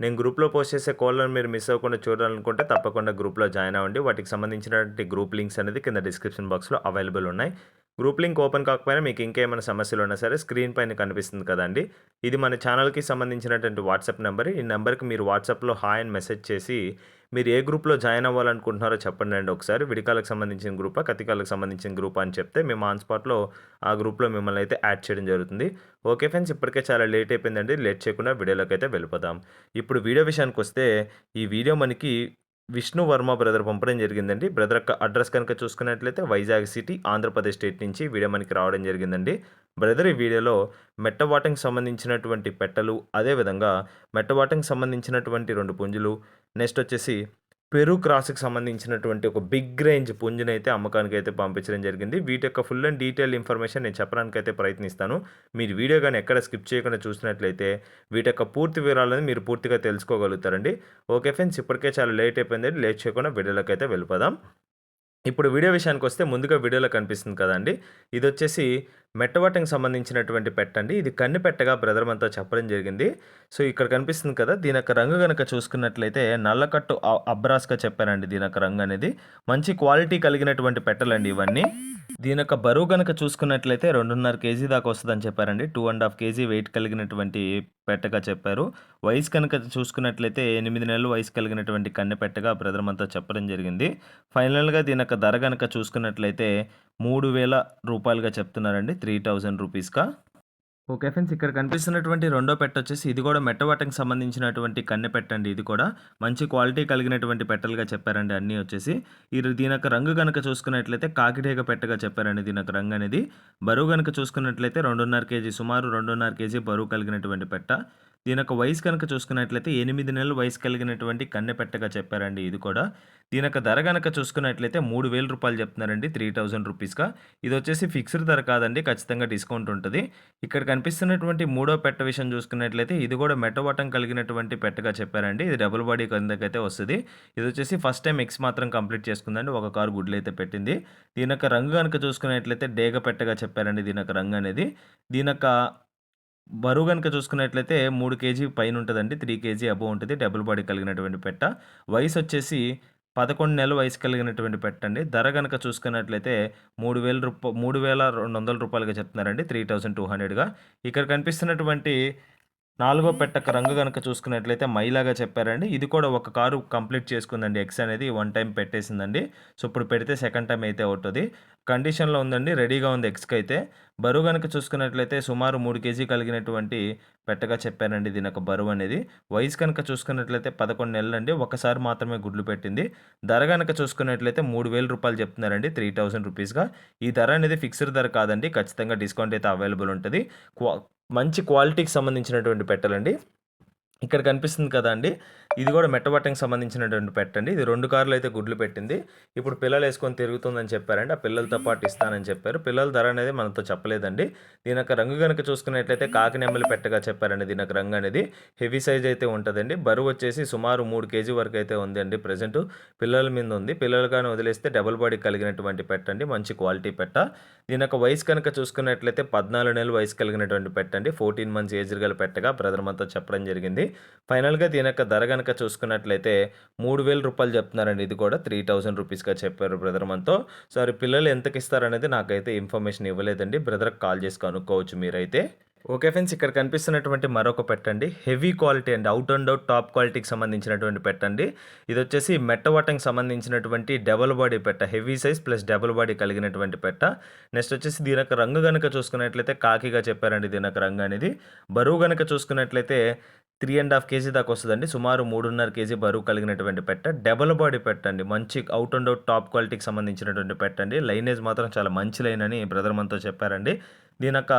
నేను గ్రూప్లో పోస్ట్ చేసే కోళ్ళను మీరు మిస్ అవ్వకుండా చూడాలనుకుంటే తప్పకుండా గ్రూప్లో జాయిన్ అవ్వండి. వాటికి సంబంధించినటువంటి గ్రూప్ లింక్స్ అనేది కింద డిస్క్రిప్షన్ బాక్స్లో అవైలబుల్ ఉన్నాయి. గ్రూప్ లింక్ ఓపెన్ కాకపోయినా మీకు ఇంకేమైనా సమస్యలు ఉన్నా సరే స్క్రీన్ పైన కనిపిస్తుంది కదండి. ఇది మన ఛానల్కి సంబంధించినటువంటి వాట్సాప్ నెంబర్. ఈ నెంబర్కి మీరు వాట్సాప్లో హాయ్ అని మెసేజ్ చేసి మీరు ఏ గ్రూప్లో జాయిన్ అవ్వాలనుకుంటున్నారో చెప్పండి అండి ఒకసారి. విడికాలకు సంబంధించిన గ్రూపా కతికాలకు సంబంధించిన గ్రూప్ అని చెప్తే మేము ఆన్ స్పాట్లో ఆ గ్రూప్లో మిమ్మల్ని అయితే యాడ్ చేయడం జరుగుతుంది. ఓకే ఫ్రెండ్స్ ఇప్పటికే చాలా లేట్ అయిపోయిందండి. లేట్ చేయకుండా వీడియోలోకి అయితే వెళ్ళిపోదాం. ఇప్పుడు వీడియో విషయానికి వస్తే ఈ వీడియో మనకి విష్ణు వర్మ బ్రదర్ పంపడం జరిగిందండి. బ్రదర్ యొక్క అడ్రస్ కనుక చూసుకున్నట్లయితే వైజాగ్ సిటీ ఆంధ్రప్రదేశ్ స్టేట్ నుంచి వీడియో మనకి రావడం జరిగిందండి. బ్రదర్ ఈ వీడియోలో మెట్టవాటంకి సంబంధించినటువంటి పెట్టలు అదేవిధంగా మెట్టవాటంకి సంబంధించినటువంటి రెండు పుంజులు నెక్స్ట్ వచ్చేసి పెరు క్రాస్కి సంబంధించినటువంటి ఒక బిగ్ రేంజ్ పుంజుని అయితే అమ్మకానికి అయితే పంపించడం జరిగింది. వీటి యొక్క ఫుల్ అండ్ డీటెయిల్ ఇన్ఫర్మేషన్ నేను చెప్పడానికి అయితే ప్రయత్నిస్తాను. మీరు వీడియో కానీ ఎక్కడ స్కిప్ చేయకుండా చూసినట్లయితే వీటి యొక్క పూర్తి వివరాలను మీరు పూర్తిగా తెలుసుకోగలుగుతారండి. ఓకే ఫ్రెండ్స్ ఇప్పటికే చాలా లేట్ అయిపోయిందండి లేట్ చేయకుండా వీడియోలోకి అయితే వెళ్ళిపోదాం. ఇప్పుడు వీడియో విషయానికి వస్తే ముందుగా వీడియోలో కనిపిస్తుంది కదండి. ఇది వచ్చేసి మెట్టవటంకి సంబంధించినటువంటి పెట్టండి ఇది కన్ను పెట్టగా బ్రదర్ మనతో చెప్పడం జరిగింది. సో ఇక్కడ కనిపిస్తుంది కదా దీని యొక్క రంగు కనుక చూసుకున్నట్లయితే నల్లకట్టు అబ్రాస్గా చెప్పారండి దీని యొక్క రంగు అనేది. మంచి క్వాలిటీ కలిగినటువంటి పెట్టలండి ఇవన్నీ. దీని యొక్క బరువు కనుక చూసుకున్నట్లయితే రెండున్నర కేజీ దాకా వస్తుందని చెప్పారండి. Two and half KG weight కలిగినటువంటి పెట్టగా చెప్పారు. వయసు కనుక చూసుకున్నట్లయితే ఎనిమిది నెలలు వయసు కలిగినటువంటి కన్నె పెట్టగా బ్రదర్ మనతో చెప్పడం జరిగింది. ఫైనల్గా దీని యొక్క ధర కనుక చూసుకున్నట్లయితే మూడు వేల రూపాయలుగా చెప్తున్నారండి. త్రీ థౌజండ్ రూపీస్గా ఓకే ఫ్రెండ్స్ ఇక్కడ కనిపిస్తున్నటువంటి రెండో పెట్ట వచ్చేసి ఇది కూడా మెట్టవాటకి సంబంధించినటువంటి కన్నె పెట్టండి ఇది కూడా. మంచి క్వాలిటీ కలిగినటువంటి పెట్టలుగా చెప్పారండి అన్నీ వచ్చేసి. ఈ దీని యొక్క రంగు కనుక చూసుకున్నట్లయితే కాకిడేగ పెట్టగా చెప్పారండి దీని యొక్క రంగు అనేది బరువు కనుక చూసుకున్నట్లయితే రెండున్నర కేజీ సుమారు రెండున్నర కేజీ బరువు కలిగినటువంటి పెట్ట. దీని యొక్క వయసు కనుక చూసుకున్నట్లయితే ఎనిమిది నెలల వయసు కలిగినటువంటి కన్నె పెట్టగా చెప్పారండి ఇది కూడా. దీని యొక్క ధర కనుక చూసుకున్నట్లయితే మూడు వేల రూపాయలు చెప్తున్నారండి త్రీ థౌజండ్ రూపీస్గా. ఇది వచ్చేసి ఫిక్స్డ్ ధర కాదండి ఖచ్చితంగా డిస్కౌంట్ ఉంటుంది. ఇక్కడ కనిపిస్తున్నటువంటి మూడో పెట్ట విషయం చూసుకున్నట్లయితే ఇది కూడా మెట్టవటం కలిగినటువంటి పెట్టగా చెప్పారండి. ఇది డబుల్ బాడీ కిందకైతే వస్తుంది. ఇది వచ్చేసి ఫస్ట్ టైం ఎక్స్ మాత్రం కంప్లీట్ చేసుకుందండి ఒక కారు గుడ్లు అయితే పెట్టింది. దీని యొక్క రంగు కనుక చూసుకున్నట్లయితే డేగ పెట్టగా చెప్పారండి దీని యొక్క రంగు అనేది దీని యొక్క బరువు కనుక చూసుకున్నట్లయితే మూడు కేజీ పైన ఉంటుందండి త్రీ కేజీ అబో ఉంటుంది డబుల్ బాడీ కలిగినటువంటి పెట్ట. వయసు వచ్చేసి పదకొండు నెలల వయసు కలిగినటువంటి పెట్టండి ధర కనుక చూసుకున్నట్లయితే మూడు వేల రూప మూడు వేల రెండు వందల రూపాయలుగా చెప్తున్నారండి త్రీ థౌజండ్ టూ హండ్రెడ్గా. ఇక్కడ కనిపిస్తున్నటువంటి నాలుగో పెట్టక రంగు కనుక చూసుకున్నట్లయితే మైలాగా చెప్పారండి. ఇది కూడా ఒక కారు కంప్లీట్ చేసుకుందండి. ఎక్స్ అనేది వన్ టైం పెట్టేసిందండి. సో ఇప్పుడు పెడితే సెకండ్ టైం అయితే అవుతుంది. కండిషన్లో ఉందండి. రెడీగా ఉంది ఎక్స్కి అయితే బరువు కనుక చూసుకున్నట్లయితే సుమారు మూడు కేజీ కలిగినటువంటి పెట్టగా చెప్పారండి దీని యొక్క బరువు అనేది. వయసు కనుక చూసుకున్నట్లయితే పదకొండు నెలలండి. ఒకసారి మాత్రమే గుడ్లు పెట్టింది. ధర కనుక చూసుకున్నట్లయితే మూడు వేల రూపాయలు చెప్తున్నారండి. త్రీ థౌసండ్ రూపీస్గా ఈ ధర అనేది ఫిక్స్డ్ ధర కాదండి. ఖచ్చితంగా డిస్కౌంట్ అయితే అవైలబుల్ ఉంటుంది. క్వా మంచి క్వాలిటీకి సంబంధించినటువంటి పెట్టలండి. ఇక్కడ కనిపిస్తుంది కదా అండి. ఇది కూడా మెట్టబట్టకి సంబంధించినటువంటి పెట్టండి. ఇది రెండు కార్లు అయితే గుడ్లు పెట్టింది. ఇప్పుడు పిల్లలు వేసుకొని తిరుగుతుందని చెప్పారండి ఆ పిల్లలతో పాటు ఇస్తానని చెప్పారు. పిల్లల ధర అనేది మనతో చెప్పలేదండి. దీని యొక్క రంగు కనుక చూసుకున్నట్లయితే కాకి నెమ్మలు పెట్టగా చెప్పారండి దీని యొక్క రంగు అనేది. హెవీ సైజ్ అయితే ఉంటుందండి. బరువు వచ్చేసి సుమారు మూడు కేజీ వరకు అయితే ఉంది అండి ప్రజెంట్ పిల్లల మీద ఉంది. పిల్లలు కానీ వదిలేస్తే డబుల్ బాడీ కలిగినటువంటి పెట్టండి. మంచి క్వాలిటీ పెట్ట. దీని యొక్క వయసు కనుక చూసుకున్నట్లయితే పద్నాలుగు నెలలు వయసు కలిగినటువంటి పెట్టండి. ఫోర్టీన్ మంత్స్ ఏజ్ గల పెట్టగా బ్రదర్ మనతో చెప్పడం జరిగింది. ఫైనల్గా దీని యొక్క ధర కనుక చూసుకున్నట్లయితే మూడు వేల రూపాయలు చెప్తున్నారండి. ఇది కూడా త్రీ థౌసండ్ రూపీస్గా చెప్పారు బ్రదర్ మనతో. సరే పిల్లలు ఎంతకి ఇస్తారనేది నాకైతే ఇన్ఫర్మేషన్ ఇవ్వలేదండి. బ్రదర్కి కాల్ చేసి కనుక్కోవచ్చు మీరైతే. ఓకే ఫ్రెండ్స్ ఇక్కడ కనిపిస్తున్నటువంటి మరొక పెట్టండి. హెవీ క్వాలిటీ అండి అవుట్ అండ్ అవుట్ టాప్ క్వాలిటీకి సంబంధించినటువంటి పెట్టండి. ఇది వచ్చేసి మెట్టవటంకి సంబంధించినటువంటి డబల్ బాడీ పెట్ట heavy size plus double body కలిగినటువంటి పెట్ట. నెక్స్ట్ వచ్చేసి దీని యొక్క రంగు కనుక చూసుకున్నట్లయితే కాకిగా చెప్పారండి దీని యొక్క రంగు అనేది. బరువు కనుక చూసుకున్నట్లయితే త్రీ అండ్ హాఫ్ కేజీ దాకా వస్తుందండి. సుమారు మూడున్నర కేజీ బరువు కలిగినటువంటి పెట్ట. డబల్ బాడీ పెట్టండి మంచి అవుట్ అండ్ అవుట్ టాప్ క్వాలిటీకి సంబంధించినటువంటి పెట్టండి లైనేజ్ మాత్రం చాలా మంచి లైన్ అని బ్రదర్ మనతో చెప్పారండి. దీని యొక్క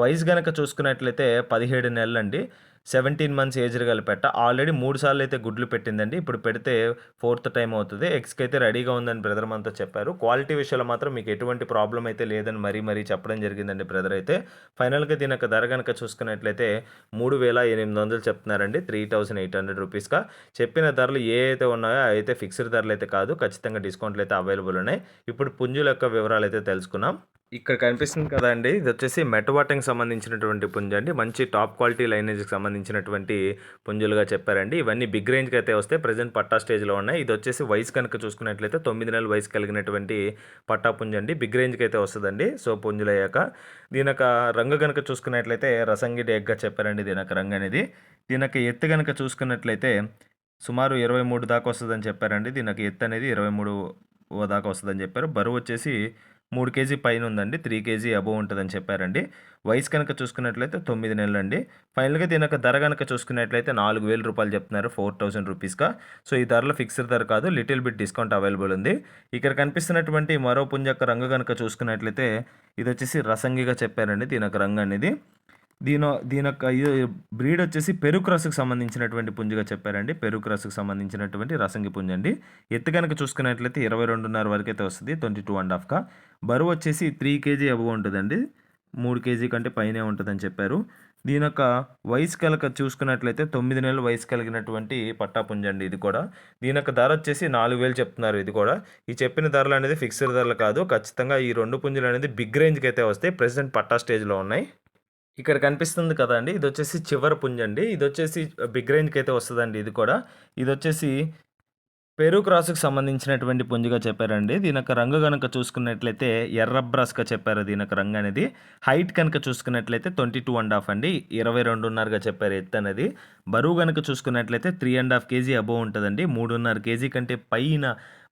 వయసు గనక చూసుకున్నట్లయితే పదిహేడు నెలలండి. సెవెంటీన్ మంత్స్ ఏజ్ పెట్ట ఆల్రెడీ మూడు సార్లు అయితే గుడ్లు పెట్టిందండి. ఇప్పుడు పెడితే ఫోర్త్ టైం అవుతుంది. ఎగ్స్కి అయితే రెడీగా ఉందని బ్రదర్ మనతో చెప్పారు. క్వాలిటీ విషయంలో మాత్రం మీకు ఎటువంటి ప్రాబ్లం అయితే లేదని మరీ మరీ చెప్పడం జరిగిందండి బ్రదర్ అయితే. ఫైనల్గా దీని యొక్క ధర కనుక చూసుకున్నట్లయితే మూడు వేల ఎనిమిది వందలు చెప్తున్నారండి. త్రీ థౌసండ్ ఎయిట్ హండ్రెడ్ రూపీస్గా. చెప్పిన ధరలు ఏ అయితే ఉన్నాయో అయితే ఫిక్స్డ్ ధరలు అయితే కాదు. ఖచ్చితంగా డిస్కౌంట్లు అయితే అవైలబుల్ ఉన్నాయి. ఇప్పుడు పుంజుల యొక్క వివరాలు అయితే తెలుసుకున్నాం ఇక్కడ కనిపిస్తుంది కదండి. ఇది వచ్చేసి మెటవాటంకి సంబంధించినటువంటి పుంజ అండి. మంచి టాప్ క్వాలిటీ లైనేజ్కి సంబంధించినటువంటి పుంజులుగా చెప్పారండి. ఇవన్నీ బిగ్ రేంజ్కి అయితే వస్తే ప్రజెంట్ పట్టా స్టేజ్లో ఉన్నాయి. ఇది వచ్చేసి వయసు కనుక చూసుకున్నట్లయితే తొమ్మిది నెలల వయసు కలిగినటువంటి పట్టా పుంజ అండి. బిగ్ రేంజ్కి అయితే వస్తుందండి. సో పుంజులు అయ్యాక దీని యొక్క రంగు కనుక చూసుకున్నట్లయితే రసంగి డేగ్గా చెప్పారండి దీని యొక్క రంగు అనేది. దీని యొక్క ఎత్తు కనుక చూసుకున్నట్లయితే సుమారు ఇరవై మూడు దాకా వస్తుందని చెప్పారండి. దీని యొక్క ఎత్తు అనేది ఇరవై మూడు దాకా వస్తుందని చెప్పారు. బరువు వచ్చేసి మూడు కేజీ పైన ఉందండి త్రీ కేజీ అబోవ్ ఉంటుందని చెప్పారండి. వయసు కనుక చూసుకున్నట్లయితే తొమ్మిది నెలలు అండి ఫైనల్గా దీని యొక్క ధర కనుక చూసుకున్నట్లయితే నాలుగు వేల రూపాయలు చెప్తున్నారు ఫోర్ థౌసండ్ రూపీస్గా. సో ఈ ధరలో ఫిక్స్డ్ ధర కాదు లిటిల్ బిట్ డిస్కౌంట్ అవైలబుల్ ఉంది. ఇక్కడ కనిపిస్తున్నటువంటి మరో పుంజ యొక్క రంగు కనుక చూసుకున్నట్లయితే ఇది వచ్చేసి రసంగిగా చెప్పారండి దీని యొక్క రంగు అనేది. దీని దీని యొక్క బ్రీడ్ వచ్చేసి పెరుగు రసకు సంబంధించినటువంటి పుంజుగా చెప్పారండి. పెరుగు రసకు సంబంధించినటువంటి రసంగి పుంజు అండి. ఎత్తు కనుక చూసుకున్నట్లయితే ఇరవై రెండున్నర వరకు అయితే వస్తుంది ట్వంటీ టూ అండ్ హాఫ్గా బరువు వచ్చేసి త్రీ కేజీ అబవ్ ఉంటుందండి. మూడు కేజీ కంటే పైనే ఉంటుందని చెప్పారు. దీని యొక్క వయసు కనుక చూసుకున్నట్లయితే తొమ్మిది నెలల వయసు కలిగినటువంటి పట్టాపుంజ అండి ఇది కూడా. దీని యొక్క ధర వచ్చేసి నాలుగు వేలు చెప్తున్నారు ఇది కూడా. ఈ చెప్పిన ధరలు అనేది ఫిక్స్డ్ ధరలు కాదు. ఖచ్చితంగా ఈ రెండు పుంజులు అనేది బిగ్ రేంజ్కి అయితే వస్తాయి. ప్రెసిడెంట్ పట్టా స్టేజ్లో ఉన్నాయి. ఇక్కడ కనిపిస్తుంది కదండీ! ఇదొచ్చేసి చివరి పుంజండి. ఇదొచ్చేసి బిగ్ రేంజ్‌కి అయితే వస్తుందండి ఇది కూడా. ఇది వచ్చేసి పెరు క్రాస్‌కి సంబంధించినటువంటి పుంజుగా చెప్పారండి. దీని యొక్క రంగు కనుక చూసుకున్నట్లయితే ఎర్ర బ్రాస్గా చెప్పారు దీని యొక్క రంగు అనేది. హైట్ కనుక చూసుకున్నట్లయితే 22 అండి. 22.5గా చెప్పారు ఎత్తు అనేది. బరువు కనుక చూసుకున్నట్లయితే three and half kg above ఉంటదండి. 3.5 కేజీ కంటే పైన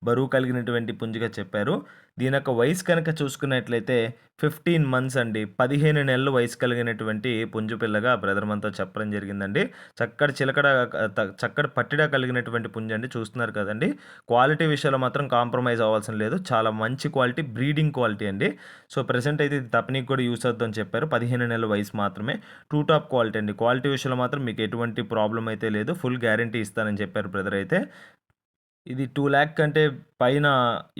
బరువు కలిగినటువంటి పుంజుగా చెప్పారు. దీని యొక్క వయసు కనుక చూసుకున్నట్లయితే ఫిఫ్టీన్ మంత్స్ అండి. పదిహేను నెలలు వయసు కలిగినటువంటి పుంజు పిల్లగా బ్రదర్ మనతో చెప్పడం జరిగిందండి. చక్కటి చిలకడ చక్కటి పట్టిడ కలిగినటువంటి పుంజు అండి. చూస్తున్నారు కదండి. క్వాలిటీ విషయంలో మాత్రం కాంప్రమైజ్ అవ్వాల్సిన లేదు. చాలా మంచి క్వాలిటీ బ్రీడింగ్ క్వాలిటీ అండి. సో ప్రజెంట్ అయితే ఇది తప్పనికి కూడా యూస్ అవుతుందని చెప్పారు. పదిహేను నెలల వయసు మాత్రమే. టూ టాప్ క్వాలిటీ అండి. క్వాలిటీ విషయంలో మాత్రం మీకు ఎటువంటి ప్రాబ్లం అయితే లేదు. ఫుల్ గ్యారంటీ ఇస్తానని చెప్పారు బ్రదర్ అయితే. ఇది టూ ల్యాక్ కంటే పైన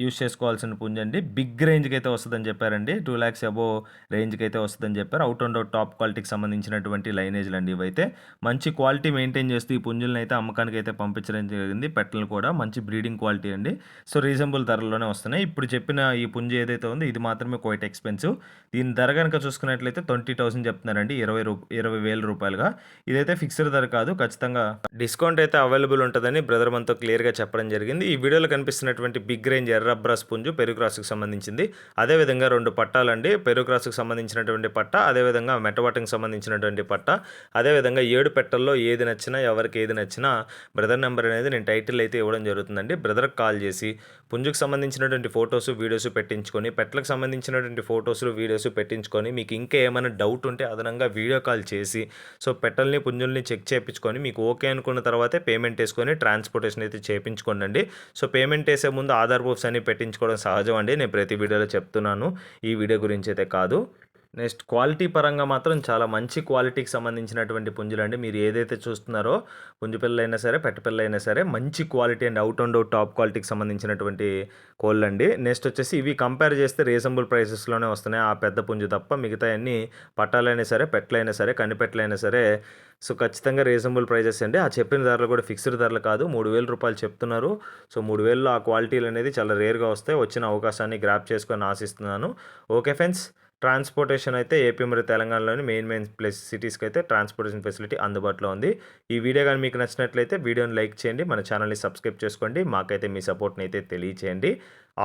యూజ్ చేసుకోవాల్సిన పుంజ్ అండి. బిగ్ రేంజ్కి అయితే వస్తుందని చెప్పారండి. టూ ల్యాక్స్ అబో రేంజ్కి అయితే వస్తుందని చెప్పారు. అవుట్ అండ్ అవుట్ టాప్ క్వాలిటీకి సంబంధించినటువంటి లైనేజ్లు అండి ఇవైతే. మంచి క్వాలిటీ మెయింటైన్ చేస్తూ ఈ పుంజులను అయితే అమ్మకానికి అయితే పంపించడం జరిగింది. పెట్టలు కూడా మంచి బ్రీడింగ్ క్వాలిటీ అండి. సో రీజనబుల్ ధరలోనే వస్తున్నాయి. ఇప్పుడు చెప్పిన ఈ పుంజు ఏదైతే ఉందో ఇది మాత్రమే క్వైట్ ఎక్స్పెన్సివ్ దీని ధర కనుక చూసుకున్నట్లయితే ట్వంటీ థౌసండ్ చెప్తున్నారండి. ఇరవై రూ ఇరవై వేల రూపాయలుగా. ఇదైతే ఫిక్స్డ్ ధర కాదు. ఖచ్చితంగా డిస్కౌంట్ అయితే అవైలబుల్ ఉంటుందని బ్రదర్ మనతో క్లియర్గా చెప్పడం జరిగింది. ఈ వీడియోలో కనిపిస్తున్నటువంటి బిగ్ రేంజ్ ఎర్ర బ్రస్ పుంజు పెరుక్రాస్కి సంబంధించింది. అదేవిధంగా రెండు పట్టాలండి. పెరుక్రాస్కి సంబంధించినటువంటి పట్ట అదేవిధంగా మెటవాటింగ్ సంబంధించినటువంటి పట్ట అదేవిధంగా ఏడు పెట్టల్లో ఏది నచ్చినా ఎవరికి ఏది నచ్చినా బ్రదర్ నెంబర్ అనేది నేను టైటిల్ అయితే ఇవ్వడం జరుగుతుందండి. బ్రదర్కి కాల్ చేసి పుంజుకు సంబంధించినటువంటి ఫొటోస్ వీడియోస్ పెట్టించుకొని పెట్టలకు సంబంధించినటువంటి ఫొటోస్ వీడియోస్ పెట్టించుకొని మీకు ఇంకా ఏమైనా డౌట్ ఉంటే అదనంగా వీడియో కాల్ చేసి సో పెట్టల్ని పుంజుల్ని చెక్ చేయించుకొని మీకు ఓకే అనుకున్న తర్వాతే పేమెంట్ వేసుకొని ట్రాన్స్పోర్టేషన్ అయితే చేయించుకోండి సో పేమెంట్ వేసే ముందు ఆధార్ ప్రూఫ్స్ అన్ని పెట్టించుకోవడం సహజం అండి. నేను ప్రతి వీడియోలో చెప్తున్నాను. ఈ వీడియో గురించి అయితే కాదు. నెక్స్ట్ క్వాలిటీ పరంగా మాత్రం చాలా మంచి క్వాలిటీకి సంబంధించినటువంటి పుంజులు అండి. మీరు ఏదైతే చూస్తున్నారో పుంజు పిల్లలైనా సరే పెట్ట సరే మంచి quality and out and out top క్వాలిటీకి సంబంధించినటువంటి కోళ్ళు అండి. నెక్స్ట్ వచ్చేసి ఇవి కంపేర్ చేస్తే రీజనబుల్ ప్రైసెస్లోనే వస్తున్నాయి. ఆ పెద్ద పుంజు తప్ప మిగతా అన్ని పట్టాలైనా సరే పెట్టలైనా సరే కనిపెట్టలైనా సరే సో ఖచ్చితంగా రీజనబుల్ ప్రైజెస్ అండి. ఆ చెప్పిన ధరలు కూడా ఫిక్స్డ్ ధరలు కాదు. మూడు వేల రూపాయలు చెప్తున్నారు. సో మూడు వేలలో ఆ క్వాలిటీలు అనేది చాలా రేర్గా వస్తాయి. వచ్చిన అవకాశాన్ని గ్రాప్ చేసుకొని ఆశిస్తున్నాను. ఓకే ఫ్రెండ్స్ ట్రాన్స్పోర్టేషన్ అయితే ఏపీ మరియు తెలంగాణలోని మెయిన్ మెయిన్ ప్లేస్ సిటీస్కి అయితే ట్రాన్స్పోర్టేషన్ ఫెసిలిటీ అందుబాటులో ఉంది. ఈ వీడియో కానీ మీకు నచ్చినట్లయితే వీడియోని లైక్ చేయండి మన ఛానల్ని సబ్స్క్రైబ్ చేసుకోండి మాకైతే మీ సపోర్ట్ని అయితే తెలియచేయండి.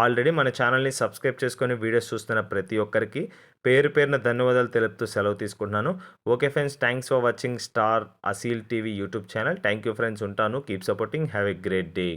ఆల్రెడీ మన ఛానల్ని సబ్స్క్రైబ్ చేసుకొని వీడియోస్ చూస్తున్న ప్రతి ఒక్కరికి పేరు పేరున ధన్యవాదాలు తెలుపుతూ సెలవు తీసుకుంటున్నాను. Okay friends thanks for watching star Aseel TV YouTube channel. Thank you friends ఉంటాను. Keep supporting. Have a great day.